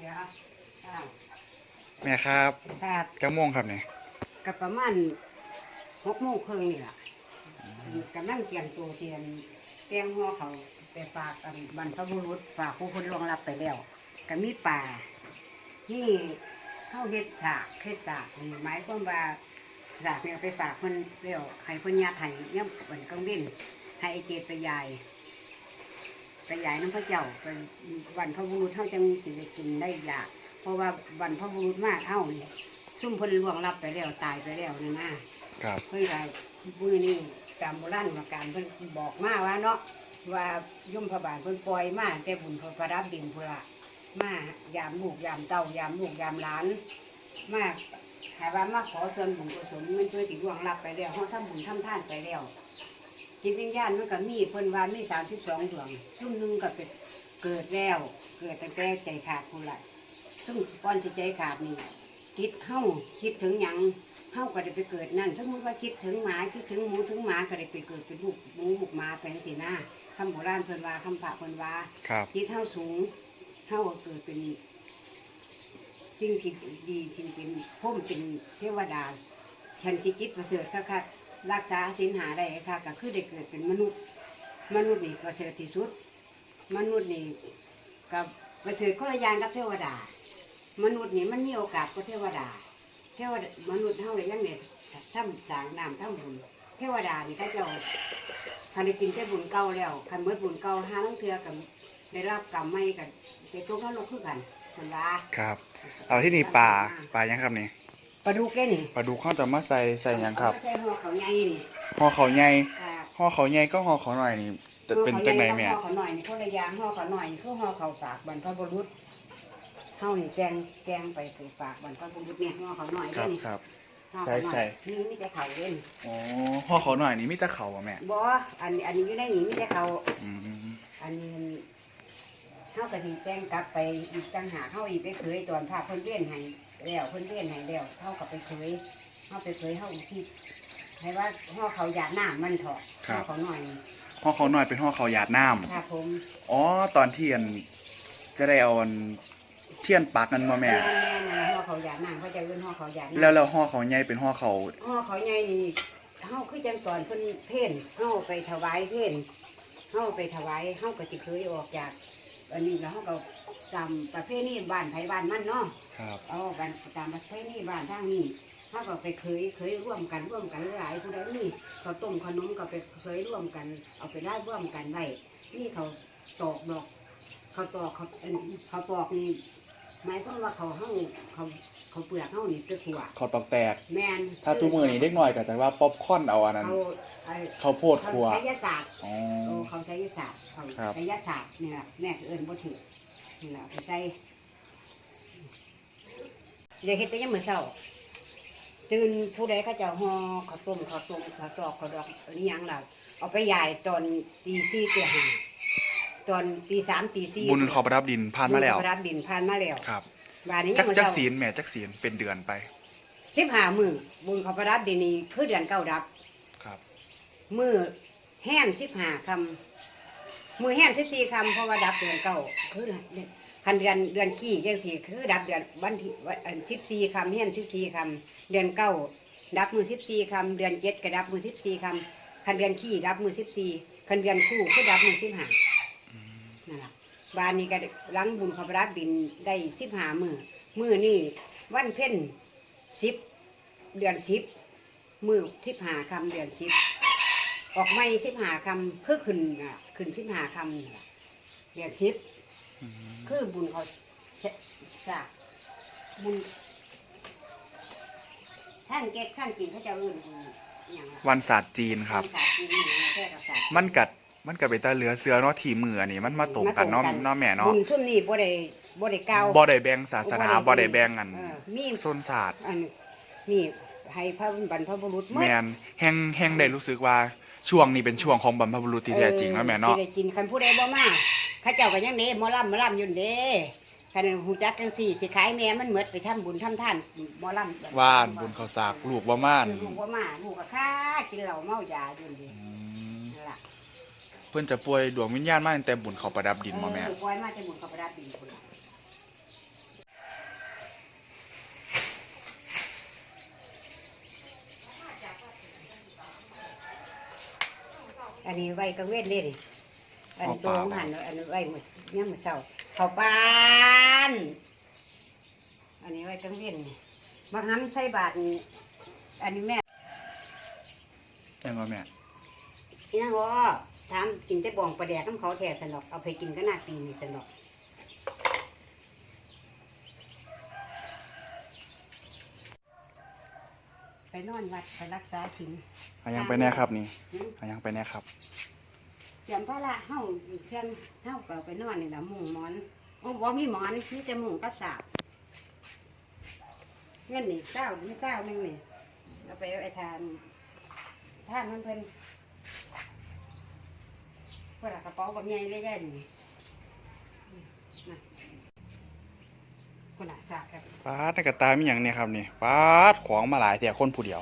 เดี๋ยวอ่าแม่ครับครับจังม่วงครับเนี่ยกับประมาณหกโมงครึ่งนี่แหละกำลังเตรียมตัวเตรียมเตรียมห่อเขาไปฝากอันบรรพบุรุษฝากผู้คนลวงรับไปแล้วก็มีป่านี่เข้าเฮ็ดฉากเฮ็ดฉากนี่หมายความว่าฉากเนี่ยเอาไปฝากเพิ่นเร็วให้เพิ่นญาติให้ย่ำเป็นกังเว้นให้ไอเกตไปยาย ไปยายน้ำพระเจ้าเป็นวันพระบุรุษเท่าจังสิได้กินได้อยากเพราะว่าวันพระบุรุษมากเท่านี่ซุ่มเพิ่นล่วงรับไปแล้วตายไปแล้วนี่นะครับเพิ่นก็มือนี่ตามโบราณว่าการเพิ่นบอกมาว่าเนาะว่าย่มพระบาทเพิ่นปล่อยมาแต่บุญพระประดับดินพุนละมายามลูกยามเต้ายามลูกยามหลานมาหาว่ามาขอส่วนบุญกุศลมันเพื่อสิล่วงรับไปแล้วเฮาทำบุญทำทานไปแล้ว จิตวิญญาณมันก็มีเพิ่นว่ามีสามสิบสองดวงซุ่มหนึ่งก็เป็นเกิดแล้ว เกิดตั้งแต่ใจขาดพุ่นละซุ่มก้อนสิใจขาดนี่จิตเฮาคิดถึงหยังเฮาก็ได้ไปเกิดนั่นสมมติว่าคิดถึงหมาคิดถึงหมูถึงหมาก็ได้ไปเกิดเป็นลูกหมูลูกหมาแปลงสีหน้าคำโบราณเพิ่นว่าคำพระเพิ่นว่าครับจิตเฮาสูงเฮาก็เกิดเป็นสิ่งที่ดีสิ่งเป็นพุ่มเป็นเทวดาฉันสิจิตประเสริฐค่ะ รักษาสินหาได้ค่ะก็คือได้เกิดเป็นมนุษย์ มนุษย์นี่ประเสริฐที่สุด มนุษย์นี่กับประเสริฐคนละอย่างกับเทวดา มนุษย์นี่มันมีโอกาสกว่าเทวดา เทวดามนุษย์เท่าไรยังเนี่ยทำสางน้ำทำบุญเทวดานี่ก็จ้าคันได้กินแต่บุญเก่าแล้วคันเมื่อบุญเก่าห้าลังเทือกับได้รับกรรมไม่กันไปตกนรกคือกันคนว่าครับ เอาที่นี่ปลาปลายังครับนี่ ปลาดุกได้นี่ปลาดุกข้าวจะมาใส่ใส่หยังครับใส่ห่อเขาวใหญ่นี่ห่อเขาวใหญ่ค่ะห่อเขาวใหญ่ก็ห่อเขาวหน่อยนี่จะเป็นจังไดแม่ห่อเขาวหน่อยนี่เขาระยางห่อเขาวหน่อยนี่คือห่อเขาวฝากบรรพบุรุษเฮานี่แกงแกงไปคือฝากบรรพบุรุษเนี่ยห่อเขาวหน่อยครับนี่ครับ ห่อเขาวหน่อยใส่ นี่นี่จะเขาเล่นอ๋อห่อเขาวหน่อยนี่มีแต่เขาวอะแม่บ่อันอันนี้อยู่ในนี่มีแต่เขาอืมอันนี้ เฮากะสิแจ้งกลับไปอีกจังหากเฮาอีกไปเคยตอนพาเพิ่นเลี้ยนให้แล้วเพิ่นเลี้ยนให้แล้วเฮาก็ไปเคยเฮาไปเคยเฮาอุทิศให้ว่าห่อเขาวหยาดน้ำมันเถอะห่อเขาหน่อยห่อเขาวหน่อยเป็นห่อเขาวหยาดน้ำค่ะผมอ๋อตอนเที่ยนจะได้เอาอันเทียนปักกันมาแม่ แม่แม่นะห่อเขาวหยาดน้ำเขาจะเอิ้นห่อเขาวหยาดน้ำ แล้วแล้วห่อเขาวใหญ่เป็นห่อเขาวห่อเขาวใหญ่นี่เฮาคือจังตอนเพิ่นเพ่นเฮาไปถวายเพ่นเฮาไปถวายเฮาก็สิเคยออกจาก อันนี้แล้วเฮาก็จำประเพณีบ้านไผบ้านมันเนาะครับเอากันตามประเพณีบ้านทางนี้ถ้าก็ไปเคยเคยร่วมกันร่วมกันหลายผู้ใดนี่เขาวต้มขนมก็ไปเคยร่วมกัน เอาไปได้ร่วมกันไว้นี่เขาตอกดอก เขาตอกเขาเอิ่นเขาปอกนี่หมายความว่าเขาเฮาเขา เขาเปลือกเฮานี่ไปขัวเขาวตอกแตก แมนถ้าทุกมือนี่เด็กหน่อยก็จะว่าป๊อปคอร์นเอาอันนั้น เขาไอ้ข้าวโพดเขาครัวใช้ยาศาสตร์อ๋อ โอ้เขาใช้ยาศาสตร์เขาครับ ใช้ยาศาสตร์นี่แหละแม่ก็เอิ้นบ่ถือนี่แหละเอาไปใส่เดี๋ยวเฮ็ดแต่ยังมื้อเช้าตื่นผู้ใดเขาเจะห่อข้าวต้มข้าวต้มข้าวตอกข้าวดอกอันนี้ยังล่ะเอาไปยายตอนตีสี่ตีห้าตอนตีสามตีสี่บุญขอประดับดินผ่านมาแล้วบุญประดับดินผ่านมาแล้ว ครับ บานนี้จัยักงจักเจ้าศีลแม่จักศีลเป็นเดือนไปสิบห้ามือบุญเขาประดับดินนี้คือเดือนเก้าดับ ครับ มือแห้งสิบห้าคำมือแห้งสิบสี่คำเพราะว่าดับเดือนเก้าคือคันเดือนเดือนขี้ยังสี่คือดับเดือนวันที่วันสิบสี่คำแห้งสิบสี่คำเดือนเก้าดับมือสิบสี่คำเดือนเจ็ดก็ดับมือสิบสี่คำคันเดือนขี้ดับมือสิบสี่คันเดือนคู่คือดับมือสิบห้าอืมนั่นล่ะ บานนี้ก็หลังบุญเขาประดับดินได้สิบห้ามือมือนี่วันเพ็ญสิบเดือนสิบมือสิบห้าคำเดือนสิบออกไม่สิบห้าคำคือขึ้นอะขึ้นสิบห้าคำนี่ล่ะเดือนสิบอืมคือบุญเขาสากบุญท่านเก็บท่านกินเขาจะอื่นบุญอย่างละวันศาสตร์จีนครับศาสตร์จีนนี่นะแค่ศาสตร์มันกัด มันกัดไปตาเหลือเสือเนาะทีมืออันนี้มันมาตรงกันเนาะมาตรงกันเนาะแม่เนาะบุญซุ่มนี่บ่ได้บ่ได้กล่าวบ่ได้แบ่งศาสนาบ่ได้แบ่งอันเออมีโซนศาสตร์อันนี่ให้พระบรรพบุรุษหดแม่นแฮงแฮงได้รู้สึกว่าช่วงนี้เป็นช่วงของบรรพบุรุษที่แท้จริงเนาะแม่เนาะที่ได้กินคันผู้ใดบ่มาเข้าเจ้าก็ยังเด้หมอลำหมอลำอยู่เด้คันหูจักจังสี่สิขายแม่มันเหมือดไปทำบุญทำทานหมอลำว่านบุญข้าวสากลูกบ่ม่านลูกบ่มาลูกก็ค้ากินเหล้าเมายาอยู่เด้อืมนั่นล่ะเเพื่อนจะป่วยดวงวิญญาณมาตั้งแต่บุญเขาประดับดินบ่แม่ป่อยมาจะหมุนกับประดาษดินคุณล่อันนี้ไว้กังเวทเลยดิอันเอาปตัวของหันอันไว้หมดเนี่ยามมดเศร้าเขาปานอันนี้ไว้กังเวทนี่มาห้ำใส่บาทนี่อันนี้แม่ แม่นบ่แม่ ยังวอ ถามกินแต่บองประแดกน้ำเขาแท้สนอกเอาไปกินก็น่าปีนี่สนอกไปนอนวัดไปรักษาศีลอายังไปแน่ครับนี่หืมอายังไปแน่ครับ เตรียมพระละเฮาเครื่องเฮาก็ไปนอนนี่ละมุงหมอนโอ้บ่มีหมอนมีแต่มุงกับสาบเงินนี่เก้านี่เก้าหนึงนี่เอาไปไอ้ทานทานมันเพิ่น พวกกระเป๋าแบบใหญ่เลยแย่นี่นะคนอะสาบครับปาดในกระตามีหยังเนี่ยครับนี่ปาดของมาหลายแต่คนผู้เดียว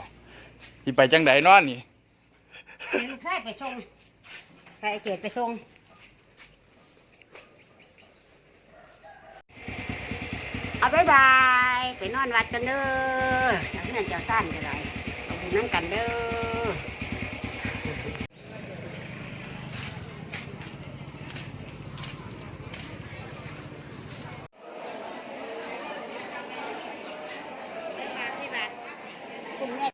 สิไปจังไดนอนนี่ให้ลูกชายไปส่งไปไอ้เกดไปส่งเอาบายบายไปนอนวัดกันเด้ออย่างนี้เจ้าสั้นก็ได้เอาบุญน้ำกันเด้อ